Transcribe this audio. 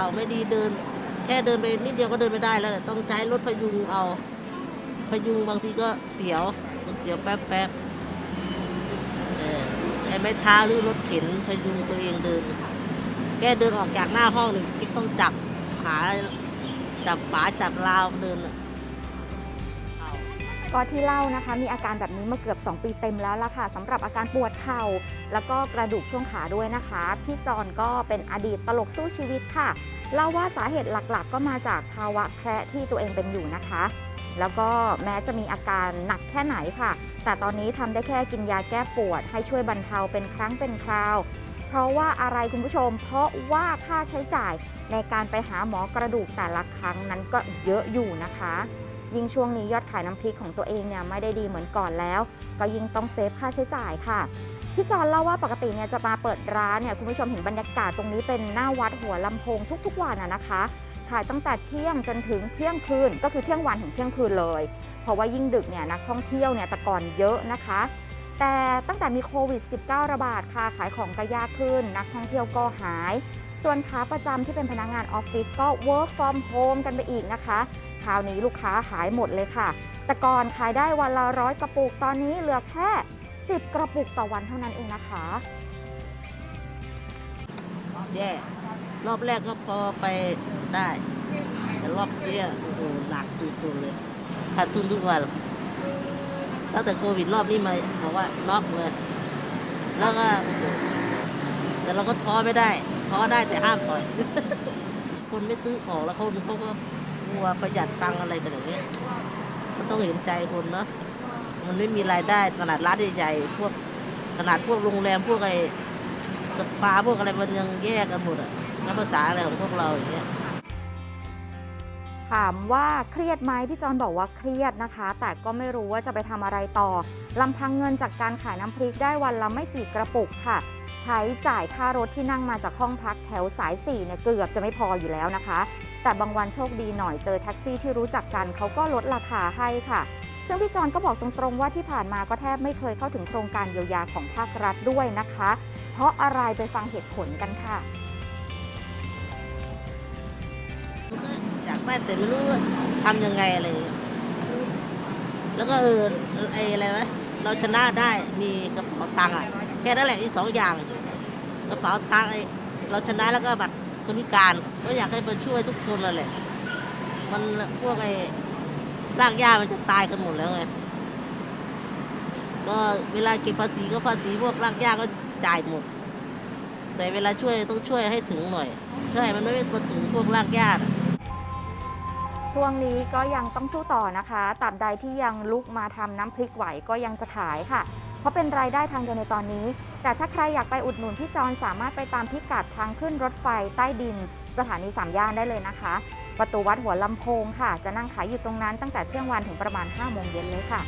เอาไม่ดีเดิน แค่เดินไปนิดเดียวก็เดินไม่ได้แล้วต้องใช้รถพยุงเอาพยุงบางทีก็เสียวมันเสียวแป๊บแป๊บๆเออใช้ไม้เท้าหรือรถเข็นพยุงตัวเองเดินแค่เดินออกจากหน้าห้องหนึ่งต้องจับขาจับฝาจับราวเดินอะ ก็ที่เล่านะคะมีอาการแบบนี้มาเกือบ 2 ปีเต็มแล้วล่ะค่ะสำหรับอาการปวดเข่า แล้วก็กระดูกช่วงขาด้วยนะคะ พี่จอนก็เป็นอดีตตลกสู้ชีวิตค่ะเล่าว่าสาเหตุหลักๆ ก็มาจากภาวะแคระที่ตัวเองเป็นอยู่นะคะ แล้วก็แม้จะมีอาการหนักแค่ไหนค่ะ แต่ตอนนี้ทำได้แค่กินยาแก้ปวด ให้ช่วยบรรเทาเป็นครั้งเป็นคราว เพราะว่าอะไรคุณผู้ชม เพราะว่าค่าใช้จ่ายในการไปหาหมอกระดูกแต่ละครั้งนั้นก็เยอะอยู่นะคะ ยิ่งช่วงนี้ยอดขายน้ำพริกของตัวเองเนี่ยไม่ได้ดีเหมือนก่อนแล้ว ก็ยิ่งต้องเซฟค่าใช้จ่ายค่ะพี่จอนเล่าว่าปกติเนี่ยจะมาเปิดร้านเนี่ยคุณผู้ชมเห็นบรรยากาศตรงนี้เป็นหน้าวัดหัวลำโพงทุกๆวันนะนะคะขายตั้งแต่เที่ยงจนถึงเที่ยงคืน ก็คือเที่ยงวันถึงเที่ยงคืนเลย เพราะว่ายิ่งดึกเนี่ยนักท่องเที่ยวเนี่ยแต่ก่อนเยอะนะคะ แต่ตั้งแต่มีโควิด -19 ระบาดค่ะขายของก็ยากขึ้น นักท่องเที่ยวก็หาย ส่วนขาประจำที่เป็นพนักงานออฟฟิศก็ work from home กันไปอีกนะคะ คราวนี้ลูกค้าหายหมดเลยค่ะ แต่ก่อนขายได้วันละร้อยกระปุก ตอนนี้เหลือแค่ 10 กระปุกต่อวันเท่านั้นเองนะคะแย่รอบแรกก็พอไปได้ แต่รอบเนี้ยโอ้โหหนักสุดๆเลยขาดทุนทุกวันตั้งแต่โควิดรอบนี้มาบอกว่าน็อกเลย แล้วก็ แต่เราก็ท้อไม่ได้ ท้อได้แต่ห้ามถอย คนไม่ซื้อของแล้วเขาเขาก็ กลัวประหยัดตังอะไรกันอย่างเงี้ยก็ต้องเห็นใจคนเนาะมันไม่มีรายได้ขนาดร้านใหญ่ๆพวกขนาดพวกโรงแรมพวกไอ้สปาพวกอะไรมันยังแยกกันหมดอะนับภาษาอะไรของพวกเราอย่างเงี้ยถามว่าเครียดไหมพี่จอนบอกว่าเครียดนะคะ แต่ก็ไม่รู้ว่าจะไปทำอะไรต่อลำพังเงินจากการขายน้ำพริกได้วันละไม่กี่กระปุกค่ะ ใช้จ่ายค่ารถที่นั่งมาจากห้องพักแถวสาย4เนี่ยเกือบจะไม่พออยู่แล้วนะคะ แต่บางวันโชคดีหน่อยเจอแท็กซี่ที่รู้จักกันเขาก็ลดราคาให้ค่ะซึ่งพี่จอนก็บอกตรงๆว่าที่ผ่านมาก็แทบไม่เคยเข้าถึงโครงการเยียวยาของภาครัฐด้วยนะคะ เพราะอะไรไปฟังเหตุผลกันค่ะอยากได้แต่ไม่รู้ทำยังไงอะไรอย่างเงี้ยแล้วก็เออไออะไรวะเราชนะได้มีกระเป๋าตังค์อะแค่นั้นแหละอีกสองอย่างกระเป๋าตังค์เราชนะแล้วก็บัตร คนพิการ ก็อยากให้มาช่วยทุกคนนั่นแหละ มันพวกไอ้รากหญ้ามันจะตายกันหมดแล้วไงก็เวลาเก็บภาษีก็ภาษีพวกรากหญ้าก็จ่ายหมด แต่เวลาช่วยต้องช่วยให้ถึงหน่อย ใช่มันไม่มาถึงพวกรากหญ้าช่วงนี้ก็ยังต้องสู้ต่อนะคะตราบใดที่ยังลุกมาทำน้ำพริกไหวก็ยังจะขายค่ะ เพราะเป็นรายได้ทางเดียวในตอนนี้ แต่ถ้าใครอยากไปอุดหนุนพี่จอนสามารถไปตามพิกัดทางขึ้นรถไฟใต้ดิน สถานีสามย่านได้เลยนะคะ ประตูวัดหัวลำโพงค่ะ จะนั่งขายอยู่ตรงนั้นตั้งแต่เที่ยงวันถึงประมาณ5โมงเย็นเลยค่ะ